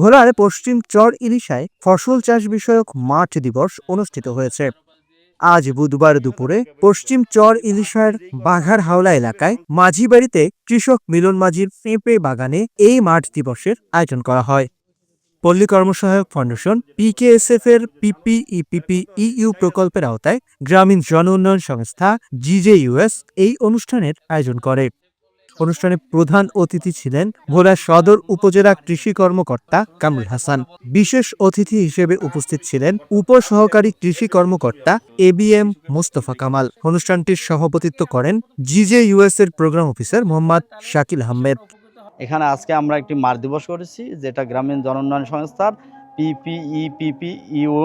ভোলার পশ্চিম চর ইলিশায় ফসল চাষ বিষয়ক মাঠ দিবস অনুষ্ঠিত হয়েছে। আজ বুধবার দুপুরে পশ্চিম চর ইলিশার বাঘার হাওলা এলাকায় মাঝি বাড়িতে কৃষক মিলন মাঝির পেঁপে বাগানে এই মাঠ দিবসের আয়োজন করা হয়। পল্লী কর্মসহায়ক ফাউন্ডেশন পিকেএসএফ এর পিপিইপিপি ইউ প্রকল্পের আওতায় গ্রামীণ জন উন্নয়ন সংস্থা জিজেইউএস এই অনুষ্ঠানের আয়োজন করে। অনুষ্ঠানে প্রধান অতিথি ছিলেন ভোলা সদর উপজেলা কৃষি কর্মকর্তা কামরুল হাসান। বিশেষ অতিথি হিসেবে উপস্থিত ছিলেন উপসহকারী কৃষি কর্মকর্তা A B M Mostafa Kamal. অনুষ্ঠানটির সভাপতিত্ব করেন জিজে ইউএস এর প্রোগ্রাম অফিসার মোহাম্মদ শাকিল আহমেদ। এখানে আজকে আমরা একটি মার দিবস করেছি, যেটা গ্রামীণ জনোন্নয়ন সংস্থার পিপিই পিপিইউ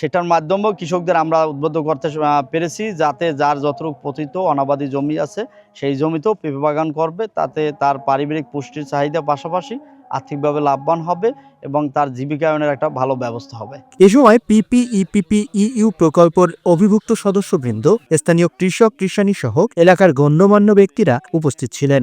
সেটার মাধ্যমেও কৃষকদের আমরা উদ্বুদ্ধ করতে পেরেছি যাতে যার যতটুকু পতিত অনাবাদী জমি আছে সেই জমিতেও পেঁপে বাগান করবে, তাতে তার পারিবারিক পুষ্টির চাহিদা পাশাপাশি আর্থিকভাবে লাভবান হবে এবং তার জীবিকায়নের একটা ভালো ব্যবস্থা হবে। এ সময় পিপিইপিপি ইইউ প্রকল্পের অভিভুক্ত সদস্যবৃন্দ, স্থানীয় কৃষক কৃষানী সহ এলাকার গণ্যমান্য ব্যক্তিরা উপস্থিত ছিলেন।